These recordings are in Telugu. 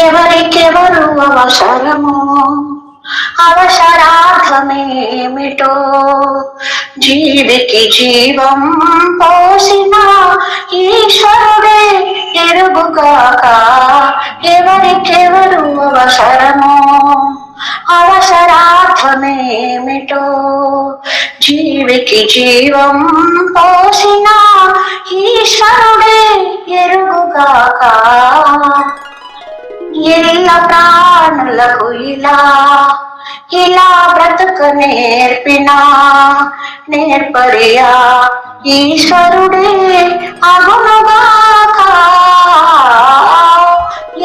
ఎవరికెవరు అవసరమో అవసరార్థమేమిటో జీవికి జీవం పోసిన ఈశ్వరుడే ఎరుగుగాక ఎవరికెవరు అవసరమో అవసరార్థమేమిటో జీవికి జీవం పోసిన ఈశ్వరుడే ఎరుగుగాక ఎల్ల ప్రాణులకు ఇలా ఇలా బ్రతుక నేర్పిన నేర్పరియా ఈశ్వరుడే అగునుగాక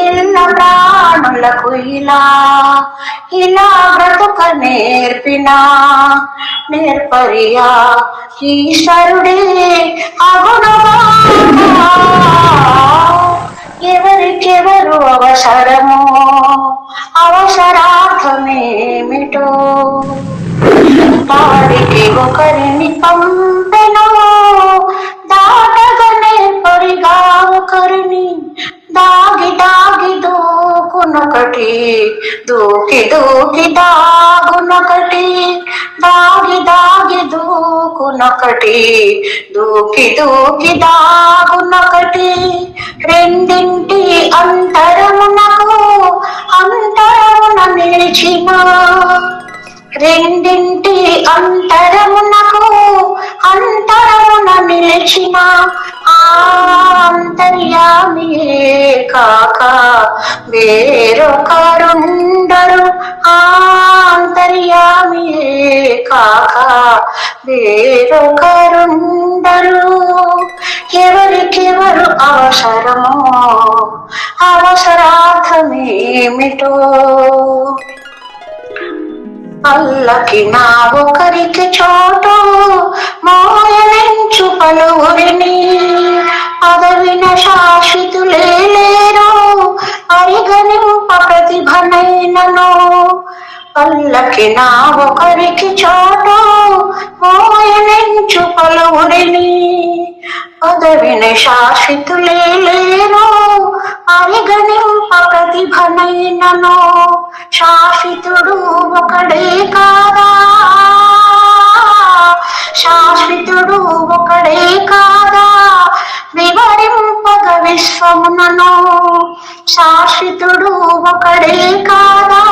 ఎల్ల ప్రాణులకు ఇలా ఇలా బ్రతుక నేర్పిన నేర్పరియా ఈశ్వరుడే అగునుగాక అవసరార్థమేమిటో పాడికి ఒకరిని పంపెను. దాటగనే పొరిగా ఒకరిని దాగి దాగి దూకునొకటి. దూకి దూకి దాగునొకటి. దాగి దాగి దూకునొకటి. దూకి దూకి దాగునొకటి. రెండింటి అంతరమున అంతరమునకు అంతరమున నిలిచిన ఆ అంతర్యామియే కాక వేరొకరుండరు. ఆ కాక వేరొకరుండరు. ఎవరికెవరు అవసరమో అవసరార్థమేమిటో అల్లకి నా ఒకరికి చోటు మోయనించు పలువురిని. పదవిన శాశ్వతులే లేరు పరిగణింప ప్రతిభనైనను. పల్లకి నా ఒకరికి చోటు మోయనించు పలువురిని. పదవిన శాశ్వతులే లేరు పరిగణింప ప్రతిభనైనను. శాశ్వతుడు ఒకడే రక్షితుడు ఒకడే కాదా?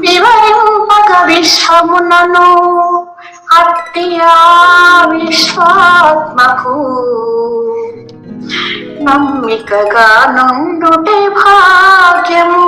వివరింపక విశ్వమునను అత్తియా విశ్వాత్మకు. నమ్మికగా నుండుటే భాగ్యము.